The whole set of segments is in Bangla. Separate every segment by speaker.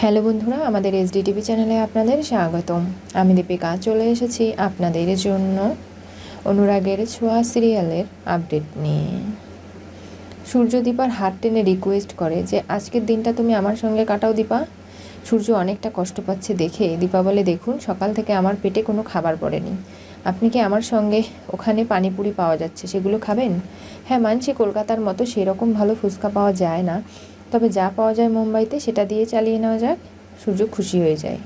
Speaker 1: হ্যালো বন্ধুরা, আমাদের এসডি টিভি চ্যানেলে আপনাদের স্বাগতম। আমি দীপিকা, চলে এসেছি আপনাদের জন্য অনুরাগের ছোঁয়া সিরিয়ালের আপডেট নিয়ে। সূর্যদীপার হাত টেনে রিকোয়েস্ট করে যে, আজকের দিনটা তুমি আমার সঙ্গে কাটাও দীপা। সূর্য অনেকটা কষ্ট পাচ্ছে দেখে, দীপা বলে, দেখুন, সকাল থেকে আমার পেটে কোনো খাবার পড়েনি। আপনি কি আমার সঙ্গে ওখানে পানিপুরি পাওয়া যাচ্ছে? সেগুলো খাবেন? হ্যাঁ মানছি, কলকাতার মতো সেরকম ভালো ফুচকা পাওয়া যায় না। তবে যা পাওয়া যায় মুম্বাইতে সেটা দিয়ে চালিয়ে নেওয়া যাক সূর্য খুশি হয়ে যায়।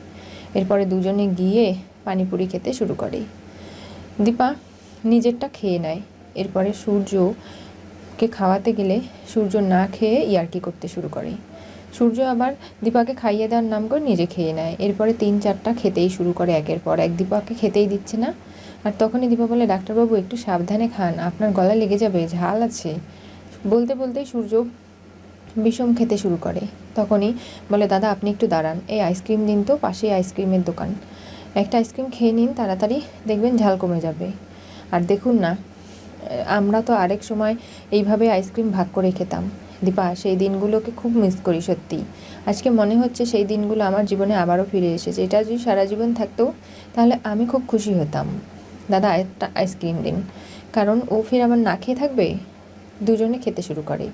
Speaker 1: এরপরে দুজনে গিয়ে পানিপুরি খেতে শুরু করে। দীপা নিজেরটা খেয়ে নেয়। এরপরে সূর্যকে খাওয়াতে গেলে সূর্য না খেয়ে ইয়ার্কি করতে শুরু করে। সূর্য আবার দীপাকে খাইয়ে দেওয়ার নাম করে নিজে খেয়ে নেয়। এরপরে তিন চারটা খেতেই শুরু করে একের পর এক। দীপাকে খেতেই দিচ্ছে না। আর তখনই দীপা বলে, ডাক্তারবাবু, একটু সাবধানে খান। আপনার গলা লেগে যাবে, ঝাল আছে। বলতে বলতেই সূর্য বিষম খেতে শুরু করে। তখনই বলে, দাদা, আপনি একটু দাঁড়ান। এই আইসক্রিম দিন তো, পাশেই আইসক্রিমের দোকান। একটা আইসক্রিম খেয়ে নিন, তাড়াতাড়ি দেখবেন ঝাল কমে যাবে। আর দেখুন না, আমরা তো আরেক সময় এইভাবে আইসক্রিম ভাগ করে খেতাম। দীপা, সেই দিনগুলোকে খুব মিস করি, সত্যি। আজকে মনে হচ্ছে সেই দিনগুলো আমার জীবনে আবারও ফিরে এসেছে। এটা যদি সারা জীবন থাকতো, তাহলে আমি খুব খুশি হতাম। দাদা, একটা আইসক্রিম দিন। কারণ ও ফির আবার না খেয়ে থাকবে? দুজনে খেতে শুরু করে।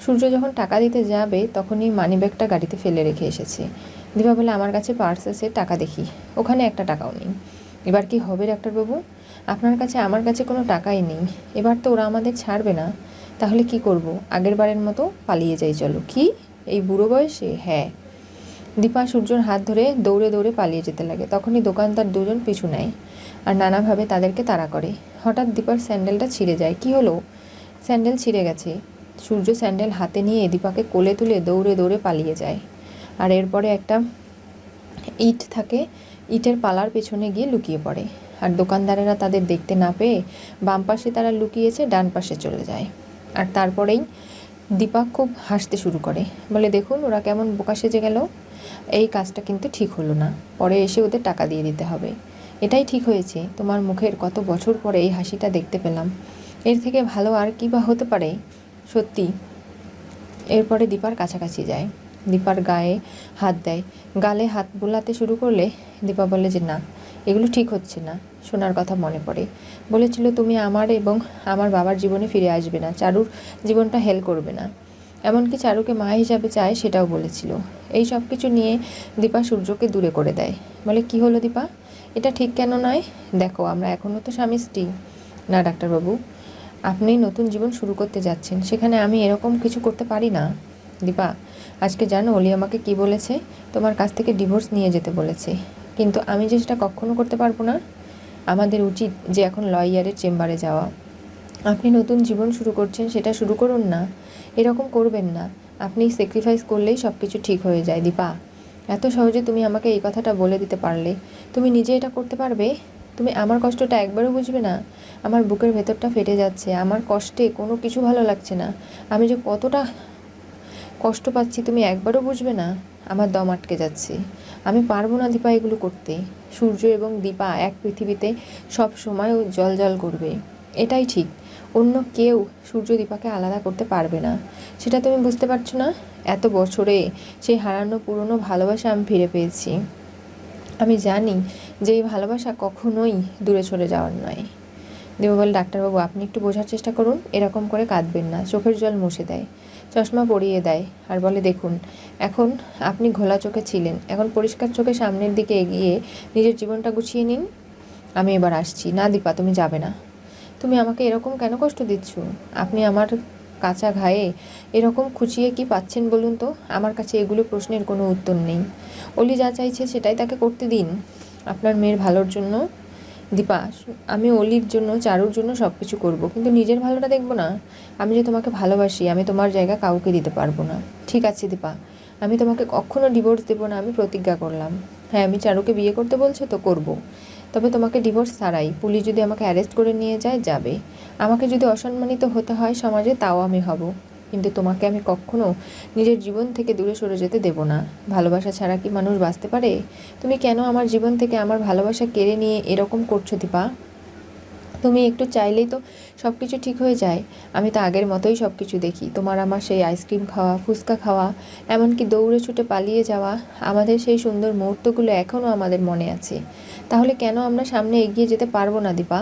Speaker 1: সূর্য যখন টাকা দিতে যাবে, তখনই মানিব্যাগটা গাড়িতে ফেলে রেখে এসেছে। দীপা বলে, আমার কাছে পার্স আছে, টাকা দেখি। ওখানে একটা টাকাও নেই। এবার কি হবে ডাক্তারবাবু আপনার কাছে, আমার কাছে কোনো টাকাই নেই। এবার তো ওরা আমাদের ছাড়বে না। তাহলে কি করব? আগের বারের মতো পালিয়ে যাই, চলো। কি? এই বুড়ো বয়সে? হ্যাঁ। দীপা সূর্যর হাত ধরে দৌড়ে দৌড়ে পালিয়ে যেতে লাগে। তখনই দোকানদার দুজন পিছু নেয় আর নানাভাবে তাদেরকে তাড়া করে। হঠাৎ দীপার স্যান্ডেলটা ছিঁড়ে যায়। কি হলো? স্যান্ডেল ছিঁড়ে গেছে। সূর্য স্যান্ডেল হাতে নিয়ে দীপাকে কোলে তুলে দৌড়ে দৌড়ে পালিয়ে যায়। আর এরপরে একটা ইট থাকে, ইটের পালার পেছনে গিয়ে লুকিয়ে পড়ে। আর দোকানদারেরা তাদের দেখতে না পেয়ে বাম পাশে তারা লুকিয়েছে, ডান পাশে চলে যায়। আর তারপরেই দীপা খুব হাসতে শুরু করে। বলে, দেখুন, ওরা কেমন বোকা সেজে গেল। এই কাজটা কিন্তু ঠিক হলো না। পরে এসে ওদের টাকা দিয়ে দিতে হবে। এটাই ঠিক হয়েছে। তোমার মুখের কত বছর পরে এই হাসিটা দেখতে পেলাম। এর থেকে ভালো আর কী বা হতে পারে? সত্যি। এরপরে দীপার কাছাকাছি যায়। দীপার গায়ে হাত দেয়। গালে হাত বোলাতে শুরু করলে দীপা বলে যে, না, এগুলো ঠিক হচ্ছে না। শোনার কথা মনে পড়ে। বলেছিল, তুমি আমার এবং আমার বাবার জীবনে ফিরে আসবে না। চারুর জীবনটা হেল করবে না। এমনকি চারুকে মা হিসাবে চায় সেটাও বলেছিল। এই সব কিছু নিয়ে দীপা সূর্যকে দূরে করে দেয়। বলে, কি হলো দীপা? এটা ঠিক কেন নয়? দেখো, আমরা এখনও তো স্বামী স্ত্রী। না, ডাক্তারবাবু আপনি নতুন জীবন শুরু করতে যাচ্ছেন। সেখানে আমি এরকম কিছু করতে পারি না। দীপা, আজকে জানো, অলি আমাকে কি বলেছে? তোমার কাছ থেকে ডিভোর্স নিয়ে যেতে বলেছে। কিন্তু আমি যে সেটা কখনো করতে পারব না? আমাদের উচিত যে এখন লয়ারের চেম্বারে যাওয়া। আপনি নতুন জীবন শুরু করছেন, সেটা শুরু করুন না। এরকম করবেন না। আপনি স্যাক্রিফাইস করলেই সব কিছু ঠিক হয়ে যায়। দীপা, এত সহজে তুমি আমাকে এই কথাটা বলে দিতে পারলে। তুমি নিজে এটা করতে পারবে? তুমি আমার কষ্টটা একবারও বুঝবে না। আমার বুকের ভেতরটা ফেটে যাচ্ছে। আমার কষ্টে কোনো কিছু ভালো লাগছে না। আমি যে কতটা কষ্ট পাচ্ছি তুমি একবারও বুঝবে না। আমার দম আটকে যাচ্ছে। আমি পারব না দীপা এগুলো করতে। সূর্য এবং দীপা এক পৃথিবীতে সব সময় জল জল করবে। এটাই ঠিক। অন্য কেউ সূর্য দীপাকে আলাদা করতে পারবে না। সেটা তুমি বুঝতে পারছ না? এত বছরে সেই হারানো পুরনো ভালোবাসা আমি ফিরে পেয়েছি। আমি জানি যে এই ভালোবাসা কখনোই দূরে সরে যাওয়ার নয়। দেবা বলে, ডাক্তারবাবু, আপনি একটু বোঝার চেষ্টা করুন, এরকম করে কাঁদবেন না, চোখের জল মুছে দেয়, চশমা পরিয়ে দেয়, আর বলে, দেখুন, এখন আপনি ঘোলা চোখে ছিলেন, এখন পরিষ্কার চোখে সামনের দিকে এগিয়ে নিজের জীবনটা গুছিয়ে নিন, আমি এবার আসছি। না দীপা, তুমি যাবে না। তুমি আমাকে এরকম কেন কষ্ট দিচ্ছ? আপনি আমার কাঁচা ঘায়ে এরকম খুঁচিয়ে কি পাচ্ছেন বলুন তো? আমার কাছে এগুলো প্রশ্নের কোনো উত্তর নেই। অলি যা চাইছে সেটাই তাকে করতে দিন। আপনার মেয়ের ভালোর জন্য। দীপা, আমি অলির জন্য, চারুর জন্য সব কিছু করব, কিন্তু নিজের ভালোটা দেখব না। আমি যে তোমাকে ভালোবাসি, আমি তোমার জায়গা কাউকে দিতে পারব না। ঠিক আছে দীপা, আমি তোমাকে কখনো ডিভোর্স দেবো না, আমি প্রতিজ্ঞা করলাম। হ্যাঁ আমি চারুকে বিয়ে করতে বলছো তো করব। তবে তোমাকে ডিভোর্স ছাড়াই। পুলিশ যদি আমাকে অ্যারেস্ট করে নিয়ে যায়, যাবে। আমাকে যদি অসম্মানিত হতে হয় সমাজে, তাও আমি হব। কিন্তু তোমাকে আমি কখনো নিজের জীবন থেকে দূরে সরে যেতে দেব না। ভালোবাসা ছাড়া কি মানুষ বাঁচতে পারে? তুমি কেন আমার জীবন থেকে আমার ভালোবাসা কেড়ে নিয়ে এরকম করছ দীপা? তুমি একটু চাইলেই তো সব কিছু ঠিক হয়ে যায়। আমি তো আগের মতোই সব কিছু দেখি। তোমার আমার সেই আইসক্রিম খাওয়া, ফুচকা খাওয়া, এমনকি দৌড়ে ছুটে পালিয়ে যাওয়া, আমাদের সেই সুন্দর মুহূর্তগুলো এখনও আমাদের মনে আছে। তাহলে কেন আমরা সামনে এগিয়ে যেতে পারব না, দীপা?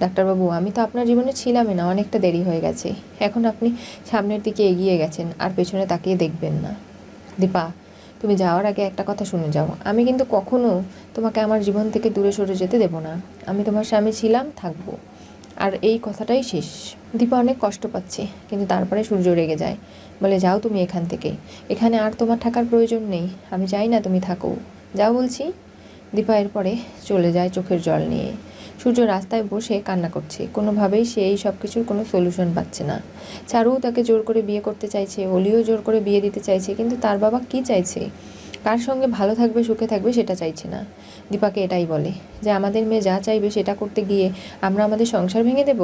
Speaker 1: ডাক্তারবাবু, আমি তো আপনার জীবনে ছিলামই না, অনেকটা দেরি হয়ে গেছে। এখন আপনি সামনের দিকে এগিয়ে গেছেন, আর পেছনে তাকিয়ে দেখবেন না। দীপা তুমি যাওয়ার আগে একটা কথা শুনে যাও। আমি কিন্তু কখনো তোমাকে আমার জীবন থেকে দূরে সরে যেতে দেব না। আমি তোমার স্বামী ছিলাম, থাকব। আর এই কথাটাই শেষ। দীপা অনেক কষ্ট পাচ্ছে, কিন্তু তারপরে সূর্য রেগে যায়। বলে, যাও তুমি এখান থেকে। এখানে আর তোমার থাকার প্রয়োজন নেই। আমি চাই না তুমি থাকো। যাও বলছি। দীপা এরপরে চলে যায় চোখের জল নিয়ে। সূর্য রাস্তায় বসে কান্না করছে। কোনোভাবেই সে এই সব কিছুর কোনো সলিউশন পাচ্ছে না। চারুও তাকে জোর করে বিয়ে করতে চাইছে, অলিও জোর করে বিয়ে দিতে চাইছে, কিন্তু তার বাবা কি চাইছে? কার সঙ্গে ভালো থাকবে, সুখে থাকবে সেটা চাইছে না। দীপাকে এটাই বলে যে আমাদের মেয়ে যা চাইবে সেটা করতে গিয়ে আমরা আমাদের সংসার ভেঙে দেব?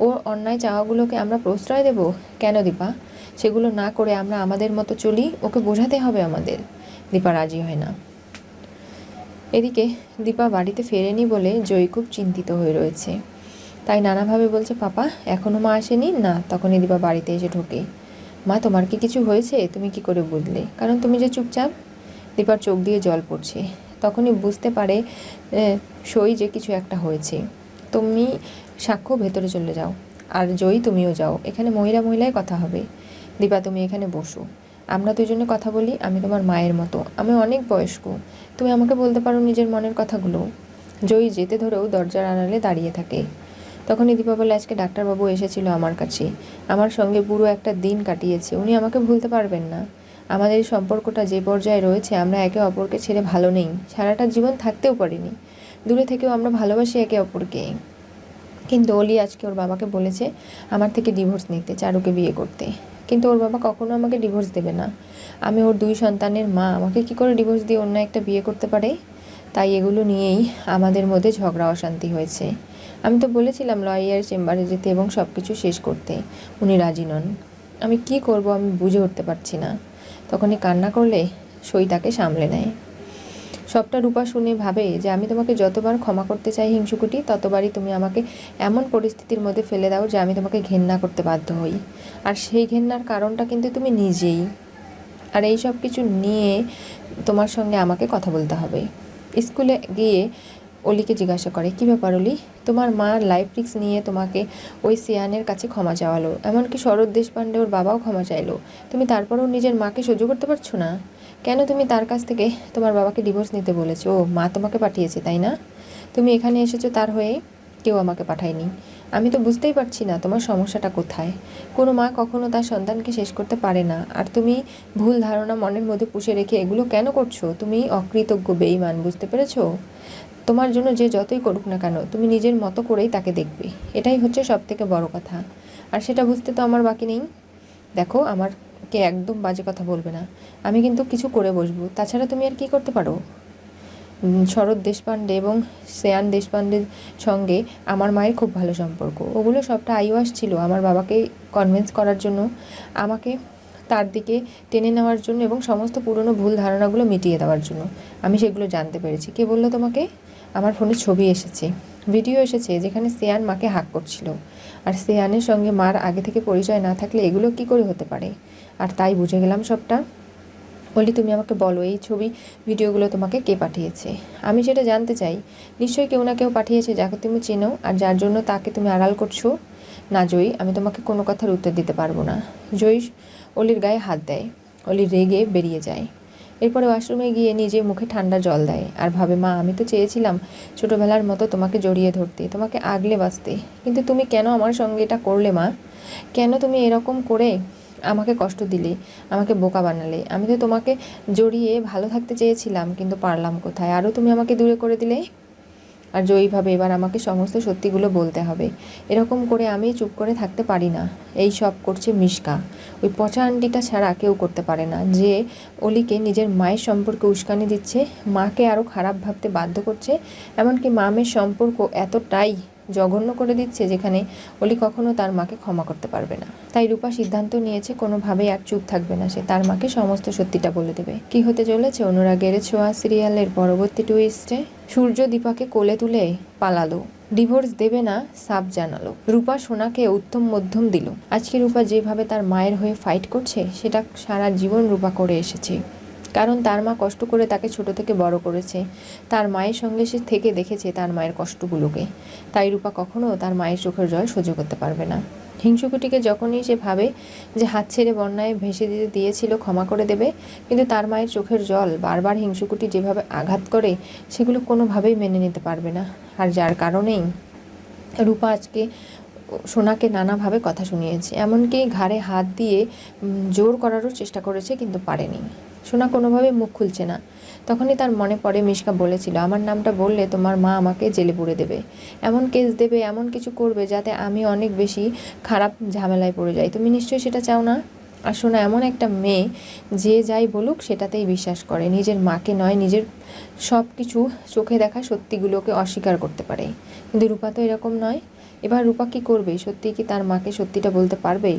Speaker 1: ওর অন্যায় চাওয়াগুলোকে আমরা প্রশ্রয় দেব? কেন দীপা? সেগুলো না করে আমরা আমাদের মতো চলি? ওকে বোঝাতে হবে আমাদের। দীপা রাজি হয় না। এদিকে দীপা বাড়িতে ফেরেনি বলে জয়ী খুব চিন্তিত হয়ে রয়েছে। তাই নানাভাবে বলছে, পাপা এখনও মা আসেনি? না, তখনই দীপা বাড়িতে এসে ঢোকে। মা, তোমার কি কিছু হয়েছে? তুমি কি করে বুঝলে? কারণ তুমি যে চুপচাপ? দীপার চোখ দিয়ে জল পড়ছে। তখনই বুঝতে পারে সই যে কিছু একটা হয়েছে। তুমি সাক্ষ্য ভেতরে চলে যাও। আর জয়ী তুমিও যাও। এখানে মহিলা মহিলায় কথা হবে। দীপা, তুমি এখানে বসো। আমরা দুজনে কথা বলি, আমি তোমার মায়ের মতো। আমি অনেক বয়স্ক। তুমি আমাকে বলতে পারো নিজের মনের কথাগুলো। জয়ী যেতে ধরেও দরজার আড়ালে দাঁড়িয়ে থাকে। তখনই দীপা বলে, আজকে ডাক্তারবাবু এসেছিল আমার কাছে। আমার সঙ্গে পুরো একটা দিন কাটিয়েছে। উনি আমাকে ভুলতে পারবেন না। আমাদের এই সম্পর্কটা যে পর্যায়ে রয়েছে, আমরা একে অপরকে ছেড়ে ভালো নেই। সারাটা জীবন থাকতেও পারিনি। দূরে থেকেও আমরা ভালোবাসি একে অপরকে। কিন্তু অলি আজকে ওর বাবাকে বলেছে আমার থেকে ডিভোর্স নিতে, চারুকে বিয়ে করতে। কিন্তু ওর বাবা কখনো আমাকে ডিভোর্স দেবে না। আমি ওর দুই সন্তানের মা, আমাকে কি করে ডিভোর্স দিয়ে অন্য একটা বিয়ে করতে পারে? তাই এগুলো নিয়েই আমাদের মধ্যে ঝগড়া, অশান্তি হয়েছে। আমি তো বলেছিলাম লয়ার চেম্বারে যেতে এবং সব কিছু শেষ করতে। উনি রাজি নন। আমি কি করব আমি বুঝে উঠতে পারছি না। তখনই কান্না করলে সই তাকে সামলে নেয়। সবটা রূপা শুনে ভাবে যে আমি তোমাকে যতবার ক্ষমা করতে চাই হিংসুকুটি, ততবারই তুমি আমাকে এমন পরিস্থিতির মধ্যে ফেলে দাও যে আমি তোমাকে ঘেন্না করতে বাধ্য হই। আর সেই ঘেন্নার কারণটা কিন্তু তুমি নিজেই। আর এই সব কিছু নিয়ে তোমার সঙ্গে আমাকে কথা বলতে হবে। স্কুলে গিয়ে অলিকে জিজ্ঞাসা করে, কী ব্যাপার অলি? তোমার মা লাইফ রিক্স নিয়ে তোমাকে ওই সিয়ানের কাছে ক্ষমা চাওয়ালো। এমনকি শরৎ দেশপাণ্ডে ওর বাবাও ক্ষমা চাইলো। তুমি তারপরেও নিজের মাকে সহ্য করতে পারছ না? কেন তুমি তার কাছ থেকে তোমার বাবাকে ডিভোর্স নিতে বলেছ? ও মা তোমাকে পাঠিয়েছে, তাই না? তুমি এখানে এসেছ তার হয়ে কেউ আমাকে পাঠায়নি। আমি তো বুঝতেই পারছি না তোমার সমস্যাটা কোথায়। কোনো মা কখনো তার সন্তানকে শেষ করতে পারে না। আর তুমি ভুল ধারণা মনের মধ্যে পুষে রেখে এগুলো কেন করছ? তুমি অকৃতজ্ঞ বেইমান বুঝতে পেরেছ? তোমার জন্য যে যতই করুক না কেন, তুমি নিজের মতো করেই তাকে দেখবে। এটাই হচ্ছে সব থেকে বড় কথা। আর সেটা বুঝতে তো আমার বাকি নেই। দেখো আমারকে একদম বাজে কথা বলবে না। আমি কিন্তু কিছু করে বসবো। তাছাড়া তুমি আর কি করতে পারো? শরৎ দেশপাণ্ডে এবং শ্রেয়ান দেশপাণ্ডের সঙ্গে আমার মায়ের খুব ভালো সম্পর্ক। ওগুলো সবটা আইওয়াস ছিল আমার বাবাকে কনভিন্স করার জন্য, আমাকে তার দিকে টেনে নেওয়ার জন্য এবং সমস্ত পুরনো ভুল ধারণাগুলো মিটিয়ে দেওয়ার জন্য। আমি সেগুলো জানতে পেরেছি। কে বলল তোমাকে? আমার ফোনে ছবি এসেছে। ভিডিও এসেছে যেখানে সেয়ান মাকে হাক করছিল। আর সেয়ানের সঙ্গে মার আগে থেকে পরিচয় না থাকলে এগুলো কি করে হতে পারে? আর তাই বুঝে গেলাম সবটা। বলি, তুমি আমাকে বলো, এই ছবি, ভিডিওগুলো তোমাকে কে পাঠিয়েছে? আমি সেটা জানতে চাই, নিশ্চয়ই কেউ না কেউ পাঠিয়েছে যাকে তুমি চেনো আর যার জন্য তাকে তুমি আড়াল করছ? না, জয়ী, আমি তোমাকে কোনো কথার উত্তর দিতে পারব না। জয়ী, অলির গায়ে হাত দেয়। অলি রেগে বেরিয়ে যায়। এরপরে ওয়াশরুমে গিয়ে নিজে মুখে ঠান্ডা জল দেয়। আর ভাবে, মা, আমি তো চেয়েছিলাম ছোটোবেলার মতো তোমাকে জড়িয়ে ধরতে, তোমাকে আগলে বাঁচতে। কিন্তু তুমি কেন আমার সঙ্গে এটা করলে, মা? কেন তুমি এরকম করে আমাকে কষ্ট দিলে, আমাকে বোকা বানালে? আমি তো তোমাকে জড়িয়ে ভালো থাকতে চেয়েছিলাম, কিন্তু পারলাম কোথায়? আরও তুমি আমাকে দূরে করে দিলে? আর জয়ীভাবে এবার আমাকে সমস্ত সত্যিগুলো বলতে হবে। এরকম করে আমি চুপ করে থাকতে পারি না। এই সব করছে মিশকা। ওই পচা আন্টিটা ছাড়া কেউ করতে পারে না। যে অলিকে নিজের মায়ের সম্পর্কে উস্কানি দিচ্ছে, মাকে আরও খারাপ ভাবতে বাধ্য করছে, এমনকি মামের সম্পর্ক এতটাই জঘন্য করে দিচ্ছে যেখানে অলি কখনো তার মাকে ক্ষমা করতে পারবে না। তাই রূপা সিদ্ধান্ত নিয়েছে কোনোভাবেই আর চুপ থাকবে না সে। তার মাকে সমস্ত সত্যিটা বলে দেবে। কি হতে চলেছে? অনুরাগের ছোঁয়া সিরিয়ালের পরবর্তী টুইস্টে সূর্য দীপাকে কোলে তুলে পালালো। ডিভোর্স দেবে না সাব জানালো। রূপা সোনাকে উত্তম মধ্যম দিল। আজকে রূপা যেভাবে তার মায়ের হয়ে ফাইট করছে, সেটা সারা জীবন রূপা করে এসেছে। কারণ তার মা কষ্ট করে তাকে ছোট থেকে বড় করেছে। তার মায়ের সঙ্গে সে থেকে দেখেছে তার মায়ের কষ্টগুলোকে। তাই রূপা কখনো তার মায়ের চোখের জল সহ্য করতে পারবে না। হিংসুকুটিকে যখনই সে ভাবে যে হাত ছেড়ে বন্যায় ভেসে দিতে দিয়েছিল ক্ষমা করে দেবে, কিন্তু তার মায়ের চোখের জল বারবার হিংসুকুটি যেভাবে আঘাত করে, সেগুলো কোনোভাবেই মেনে নিতে পারবে না। আর যার কারণেই রূপা আজকে সোনাকে নানাভাবে কথা শুনিয়েছে। এমনকি ঘাড়ে হাত দিয়ে জোর করারও চেষ্টা করেছে, কিন্তু পারেনি। সোনা কোনোভাবে মুখ খুলছে না। তখনই তার মনে পড়ে মিশকা বলেছিল, আমার নামটা বললে তোমার মা আমাকে জেলে পুরে দেবে। এমন কেস দেবে, এমন কিছু করবে যাতে আমি অনেক বেশি খারাপ ঝামেলায় পড়ে যাই। তুমি নিশ্চয়ই সেটা চাও না? আর শোনা এমন একটা মেয়ে, যে যাই বলুক সেটাতেই বিশ্বাস করে। নিজের মাকে নয়, নিজের সব কিছু চোখে দেখা সত্যিগুলোকে অস্বীকার করতে পারে। কিন্তু রূপা তো এরকম নয়। এবার রূপা কি করবে? সত্যি কি তার মাকে সত্যিটা বলতে পারবে?